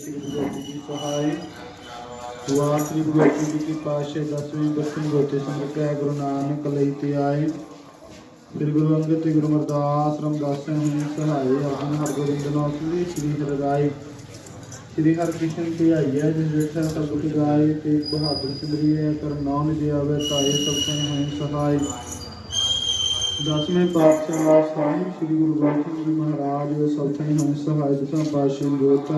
ਸ੍ਰੀ ਗੁਰੂ ਅਰਜਨ ਜੀ ਸਹਾਇ ਵਾਰ ਸ੍ਰੀ ਗੁਰੂ ਅਰਜਨ ਜੀ ਕੀ ਪਾਤਸ਼ਾਹ ਦਸਵੀਂ ਬਰਸਨ ਗੋਤੇ ਸੰਗ੍ਰਹਿ ਗੁਰੂ ਨਾਨਕ ਲਈ ਤੇ ਆਏ। ਸ੍ਰੀ ਗੁਰੂ ਅੰਗਦ ਤੇ ਗੁਰੂ ਅਮਰਦਾਸ ਰਾਮਦਾਸ ਜੀ ਸਹਾਇ ਅਰਜਨ ਹਰਗੋਬਿੰਦ ਨੌਸਰੀ ਸ੍ਰੀ ਹਰਿ ਰਾਏ। ਸ੍ਰੀ ਹਰਿਕ੍ਰਿਸ਼ਨ ਤੇ ਆਈਐ ਜਿਸ ਵੇਖਿਆ ਸਭ ਕੁਝ ਗਾਏ ਤੇ ਬਹਾਦਰ ਸਿਮਰਿਐ ਕਰ ਨਾਮ ਜੇ ਆਵੇ ਤਾਏ ਸਭ ਤੋਂ ਹੋਏ ਸਹਾਇ ਦਸਵੇਂ ਪਾਤਸ਼ਾਹ ਸਾਹਿਬ, ਸ੍ਰੀ ਗੁਰੂ ਗੋਬਿੰਦ ਸਿੰਘ ਜੀ ਮਹਾਰਾਜ ਸਲਤਨੀ ਹੰਸ ਸਹਾਇ ਦਸਾਂ ਪਾਤਸ਼ਾਹ ਜੋਤ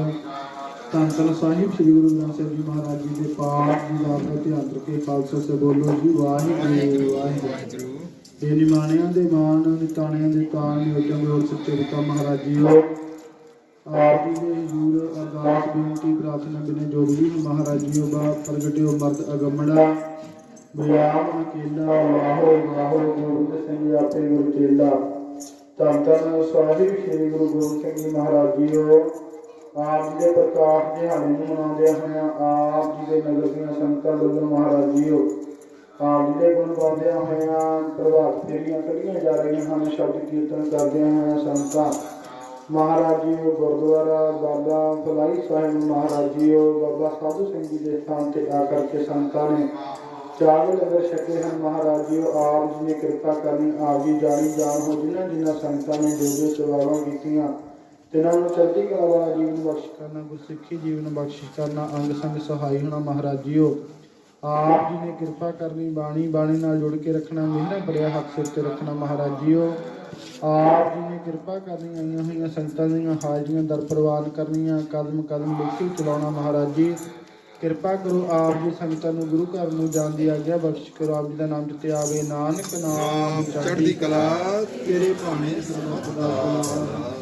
ਧੰਨ ਧੰਨ ਸਾਹਿਬ, ਸ੍ਰੀ ਗੁਰੂ ਗ੍ਰੰਥ ਸਾਹਿਬ ਜੀ ਮਹਾਰਾਜ ਜੀ ਦੇ ਪਾਠ ਦੀ ਦਾਤ ਦਾ ਧਿਆਨ ਰੱਖੇ, ਖਾਲਸਾ ਸੇ ਬੋਲੋ ਜੀ, ਵਾਹਿਗੁਰੂ ਵਾਹਿਗੁਰੂ। ਇਹ ਨਿਮਾਣਿਆਂ ਦੇ ਮਾਨ ਨਿਤਾਣਿਆਂ ਦੇ ਤਾਣ ਨਿਉਟਾਂ ਹੋਰ ਸੱਚੇ ਪਿਤਾ ਮਹਾਰਾਜ ਜੀਓ। ਆਪ ਜੀ ਦੇ ਹਜ਼ੂਰ ਅਰਦਾਸ, ਬੇਨਤੀ, ਪ੍ਰਾਰਥਨਾ ਬਿਨੇ ਜੋਗੀ ਮਹਾਰਾਜ ਜੀਓ, ਬਾ ਪ੍ਰਗਟਿਓ ਮਰਦ ਅਗੰਮੜਾ ਬਿਆਮ ਅਕੇਲਾ ਵਾਹੋ ਵਾਹੋ, ਗੁਰੂ ਸਿੰਘ ਆਪੇ ਗੁਰੂ ਚੇਲਾ। ਧੰਨ ਧੰਨ ਸਾਹਿਬ, ਸ੍ਰੀ ਗੁਰੂ ਗੋਬਿੰਦ ਸਿੰਘ ਜੀ ਮਹਾਰਾਜ ਜੀ ਜੀਓ। ਆਪ ਜੀ ਦੇ ਪ੍ਰਕਾਸ਼ ਦਿਹਾੜੇ ਨੂੰ ਮਨਾਉਂਦੇ ਹੋਇਆ ਆਪ ਜੀ ਦੇ ਨਗਰ ਦੀਆਂ ਸੰਗਤਾਂ ਵੱਲੋਂ ਮਹਾਰਾਜ ਜੀਓ। ਆਪ ਜੀ ਦੇ ਗੁਣ ਗਾਉਂਦਿਆਂ ਹੋਇਆਂ ਪ੍ਰਭਾਤ ਫੇਰੀਆਂ ਕੱਢੀਆਂ ਜਾ ਰਹੀਆਂ ਹਨ ਸ਼ਬਦ ਕੀਰਤਨ ਕਰਦਿਆਂ ਹੋਇਆਂ ਸੰਗਤਾਂ। ਮਹਾਰਾਜ ਜੀ ਗੁਰਦੁਆਰਾ ਬਾਬਾ ਫਲਾਈ ਸਾਹਿਬ, ਮਹਾਰਾਜ ਜੀ ਬਾਬਾ ਸਾਧੂ ਸਿੰਘ ਜੀ ਦੇ ਸਥਾਨ ਤੇ ਆ ਕਰਕੇ ਸੰਗਤਾਂ ਨੇ ਚਾਵਲ ਲੰਗਰ ਛਕੇ ਹਨ, ਮਹਾਰਾਜ ਜੀ ਆਪ ਜੀ ਨੇ ਕਿਰਪਾ ਕਰਨੀ, ਆਪ ਜੀ ਜਾਣੀ ਜਾਣ ਹੋ ਜਿਨ੍ਹਾਂ ਜਿਨ੍ਹਾਂ ਸੰਗਤਾਂ ਨੇ ਜੋ ਜੋ ਸੇਵਾਵਾਂ ਕੀਤੀਆਂ। ਤਿਨਾਂ ਨੂੰ ਚੜ੍ਹਦੀ ਕਲਾ ਵਾਲਾ ਜੀਵਨ ਬਖਸ਼ ਕਰਨਾ ਗੁਰਸਿੱਖੀ ਜੀਵਨ ਬਖਸ਼ ਕਰਨਾ ਅੰਗ ਸੰਗ ਸਹਾਈ ਹੋਣਾ ਮਹਾਰਾਜ ਜੀਓ। ਆਪ ਜੀ ਨੇ ਕਿਰਪਾ ਕਰਨੀ ਬਾਣੀ ਬਾਣੀ ਨਾਲ ਜੁੜ ਕੇ ਰੱਖਣਾ ਮਿਹਰਾਂ ਭਰਿਆ ਹੱਥ ਸਿਰ ਤੇ ਰੱਖਣਾ ਮਹਾਰਾਜ ਜੀਓ। ਆਪ ਜੀ ਨੇ ਕਿਰਪਾ ਕਰਨੀ ਆਈਆਂ ਹੋਈਆਂ ਸੰਗਤਾਂ ਦੀਆਂ ਹਾਜ਼ਰੀਆਂ ਦਰ ਪ੍ਰਵਾਨ ਕਰਨੀਆਂ ਕਦਮ ਕਦਮ ਕੇ ਚਲਾਉਣਾ ਮਹਾਰਾਜ ਜੀ। ਕਿਰਪਾ ਕਰੋ ਆਪ ਜੀ ਸੰਗਤਾਂ ਨੂੰ ਗੁਰੂ ਘਰ ਨੂੰ ਜਾਣ ਦੀ ਆਗਿਆ ਬਖਸ਼ ਕਰੋ ਆਪ ਜੀ ਦਾ ਨਾਮ ਜਿੱਤੇ ਆਵੇ ਨਾਨਕ ਨਾਮ ਚੜ੍ਹਦੀ ਕਲਾ ਤੇਰੇ ਭਾਣੇ ਸਰਬੱਤ ਦਾ।